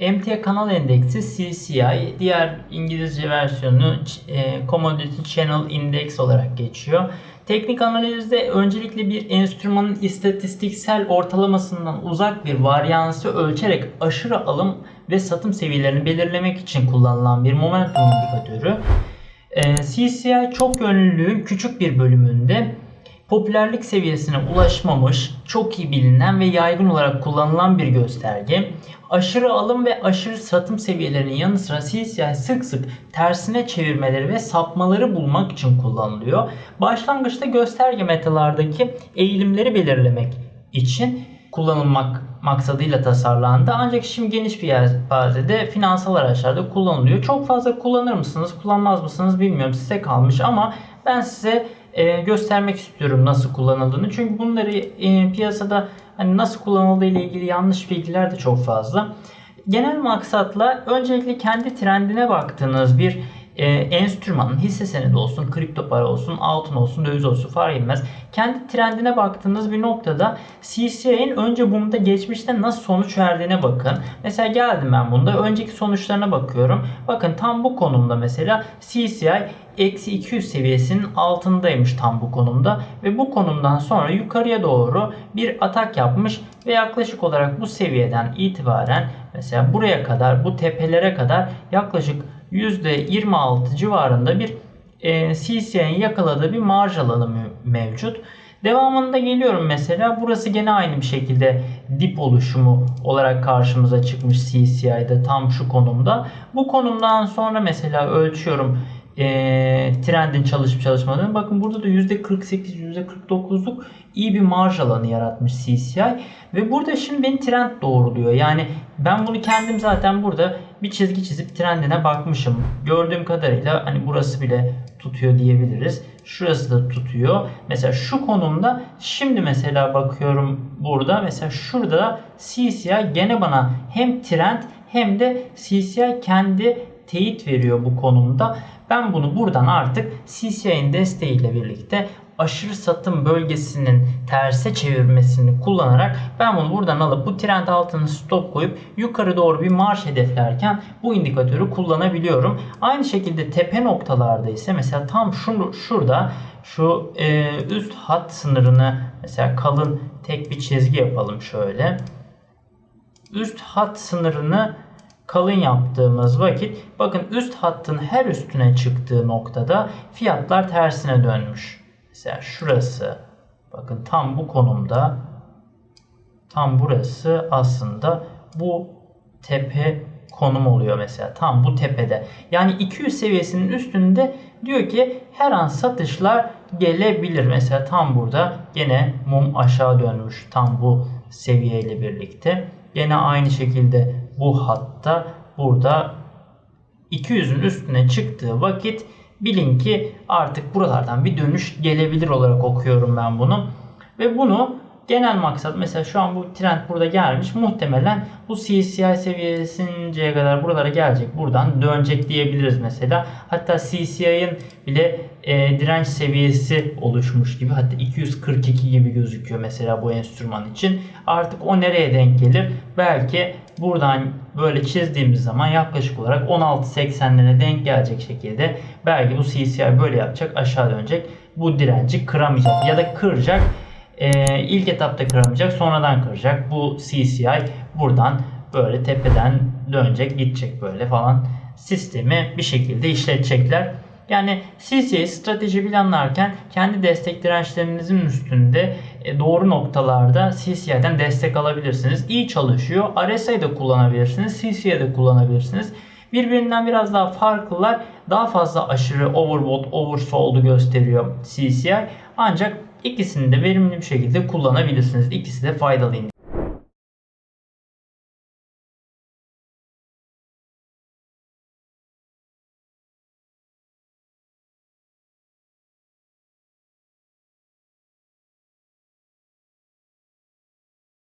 MT kanal endeksi CCI, diğer İngilizce versiyonu e, Commodity Channel Index olarak geçiyor. Teknik analizde öncelikle bir enstrümanın istatistiksel ortalamasından uzak bir varyansı ölçerek aşırı alım ve satım seviyelerini belirlemek için kullanılan bir momentum indikatörü. E, CCI çok yönlülüğün küçük bir bölümünde popülerlik seviyesine ulaşmamış, çok iyi bilinen ve yaygın olarak kullanılan bir gösterge. Aşırı alım ve aşırı satım seviyelerinin yanı sıra CCI sık sık tersine çevirmeleri ve sapmaları bulmak için kullanılıyor. Başlangıçta gösterge metalardaki eğilimleri belirlemek için kullanılmak maksadıyla tasarlandı. Ancak şimdi geniş bir yelpazede finansal araçlarda kullanılıyor. Çok fazla kullanır mısınız, kullanmaz mısınız bilmiyorum. Size kalmış ama ben size e, göstermek istiyorum nasıl kullanıldığını. Çünkü bunları e, piyasada hani nasıl kullanıldığı ile ilgili yanlış bilgiler de çok fazla. Genel maksatla öncelikle kendi trendine baktığınız bir e, enstrümanın hisse senedi olsun, kripto para olsun, altın olsun, döviz olsun fark etmez. Kendi trendine baktığınız bir noktada CCI'nin önce bunda geçmişte nasıl sonuç verdiğine bakın. Mesela geldim ben bunda önceki sonuçlarına bakıyorum. Bakın tam bu konumda mesela CCI eksi 200 seviyesinin altındaymış tam bu konumda ve bu konumdan sonra yukarıya doğru bir atak yapmış ve yaklaşık olarak bu seviyeden itibaren mesela buraya kadar bu tepelere kadar yaklaşık %26 civarında bir e, CCI'nin yakaladığı bir marj alanı mevcut. Devamında geliyorum mesela burası gene aynı bir şekilde dip oluşumu olarak karşımıza çıkmış CCI'de tam şu konumda. Bu konumdan sonra mesela ölçüyorum e, trendin çalışıp çalışmadığını. Bakın burada da %48 %49'luk iyi bir marj alanı yaratmış CCI. Ve burada şimdi beni trend doğruluyor. Yani ben bunu kendim zaten burada bir çizgi çizip trendine bakmışım. Gördüğüm kadarıyla hani burası bile tutuyor diyebiliriz. Şurası da tutuyor. Mesela şu konumda şimdi mesela bakıyorum burada mesela şurada CCI gene bana hem trend hem de CCI kendi teyit veriyor bu konumda. Ben bunu buradan artık CCI'nin desteğiyle birlikte aşırı satım bölgesinin terse çevirmesini kullanarak ben bunu buradan alıp bu trend altını stop koyup yukarı doğru bir marş hedeflerken bu indikatörü kullanabiliyorum. Aynı şekilde tepe noktalarda ise mesela tam şunu, şurada şu e, üst hat sınırını mesela kalın tek bir çizgi yapalım şöyle. Üst hat sınırını kalın yaptığımız vakit bakın üst hattın her üstüne çıktığı noktada fiyatlar tersine dönmüş. Mesela şurası bakın tam bu konumda tam burası aslında bu tepe konum oluyor mesela tam bu tepede. Yani 200 seviyesinin üstünde diyor ki her an satışlar gelebilir. Mesela tam burada gene mum aşağı dönmüş tam bu seviyeyle birlikte. Gene aynı şekilde bu hatta burada 200'ün üstüne çıktığı vakit bilin ki artık buralardan bir dönüş gelebilir olarak okuyorum ben bunu. Ve bunu genel maksat mesela şu an bu trend burada gelmiş. Muhtemelen bu CCI seviyesinceye kadar buralara gelecek. Buradan dönecek diyebiliriz mesela. Hatta CCI'nin bile e, direnç seviyesi oluşmuş gibi. Hatta 242 gibi gözüküyor mesela bu enstrüman için. Artık o nereye denk gelir? Belki buradan böyle çizdiğimiz zaman yaklaşık olarak 16.80'lere denk gelecek şekilde belki bu CCI böyle yapacak aşağı dönecek. Bu direnci kıramayacak ya da kıracak e, ilk etapta kıramayacak sonradan kıracak. Bu CCI buradan böyle tepeden dönecek gidecek böyle falan sistemi bir şekilde işletecekler. Yani CCI strateji planlarken kendi destek dirençlerinizin üstünde e, doğru noktalarda CCI'den destek alabilirsiniz. İyi çalışıyor. RSI'de de kullanabilirsiniz. CCI'de de kullanabilirsiniz. Birbirinden biraz daha farklılar. Daha fazla aşırı overbought, oversold'u gösteriyor CCI. Ancak İkisini de verimli bir şekilde kullanabilirsiniz. İkisi de faydalı